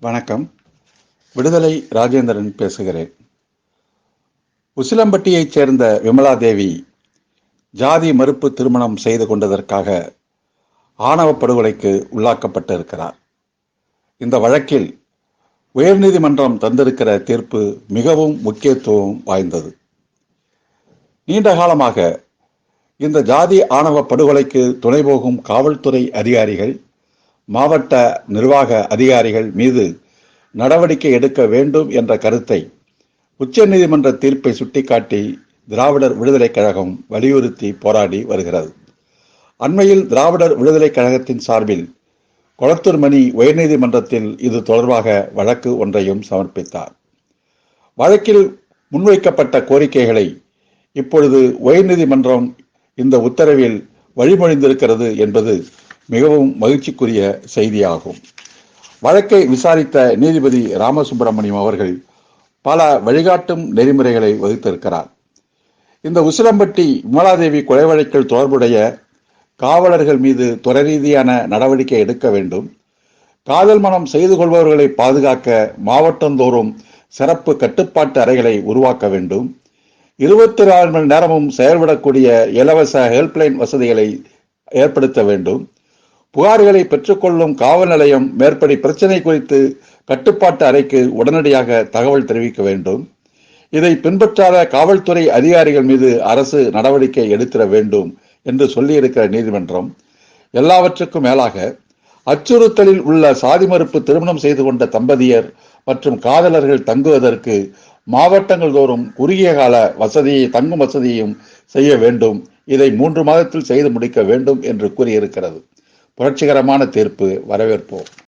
வணக்கம். விடுதலை ராஜேந்திரன் பேசுகிறேன். உசிலம்பட்டியைச் சேர்ந்த விமலாதேவி ஜாதி மறுப்பு திருமணம் செய்து கொண்டதற்காக ஆணவ படுகொலைக்கு உள்ளாக்கப்பட்டிருக்கிறார். இந்த வழக்கில் உயர்நீதிமன்றம் தந்திருக்கிற தீர்ப்பு மிகவும் முக்கியத்துவம் வாய்ந்தது. நீண்ட காலமாக இந்த ஜாதி ஆணவ படுகொலைக்கு துணை போகும் காவல்துறை அதிகாரிகள் மாவட்ட நிர்வாக அதிகாரிகள் மீது நடவடிக்கை எடுக்க வேண்டும் என்ற கருத்தை உச்சநீதிமன்ற தீர்ப்பை சுட்டிக்காட்டி திராவிடர் விடுதலைக் கழகம் வலியுறுத்தி போராடி வருகிறது. அண்மையில் திராவிடர் விடுதலைக் கழகத்தின் சார்பில் கொளத்தூர் மணி உயர்நீதிமன்றத்தில் இது தொடர்பாக வழக்கு ஒன்றையும் சமர்ப்பித்தார். வழக்கில் முன்வைக்கப்பட்ட கோரிக்கைகளை இப்பொழுது உயர்நீதிமன்றம் இந்த உத்தரவில் வழிமொழிந்திருக்கிறது என்பது மிகவும் மகிழ்ச்சிக்குரிய செய்தியாகும். வழக்கை விசாரித்த நீதிபதி ராமசுப்பிரமணியம் அவர்கள் பல வழிகாட்டும் நெறிமுறைகளை வகுத்திருக்கிறார். இந்த உசிலம்பட்டி விமலாதேவி கொலை வழக்கில் தொடர்புடைய காவலர்கள் மீது துறை ரீதியான நடவடிக்கை எடுக்க வேண்டும். காதல் மனம் செய்து கொள்பவர்களை பாதுகாக்க மாவட்டந்தோறும் சிறப்பு கட்டுப்பாட்டு அறைகளை உருவாக்க வேண்டும். இருபத்தி நாலு மணி நேரமும் செயல்படக்கூடிய இலவச ஹெல்ப்லைன் வசதிகளை ஏற்படுத்த வேண்டும். புகார்களை பெற்றுக்கொள்ளும் காவல் நிலையம் மேற்படி பிரச்சனை குறித்து கட்டுப்பாட்டு அறைக்கு உடனடியாக தகவல் தெரிவிக்க வேண்டும். இதை பின்பற்றாத காவல்துறை அதிகாரிகள் மீது அரசு நடவடிக்கை எடுத்திட வேண்டும் என்று சொல்லியிருக்கிற நீதிமன்றம் எல்லாவற்றுக்கும் மேலாக அச்சுறுத்தலில் உள்ள சாதி மறுப்பு திருமணம் செய்து கொண்ட தம்பதியர் மற்றும் காதலர்கள் தங்குவதற்கு மாவட்டங்கள் தோறும் குறுகிய கால வசதியை தங்கும் வசதியும் செய்ய வேண்டும். இதை மூன்று மாதத்தில் செய்து முடிக்க வேண்டும் என்று கூறியிருக்கிறது. புரட்சிகரமான தீர்ப்பு வரவேற்போம்.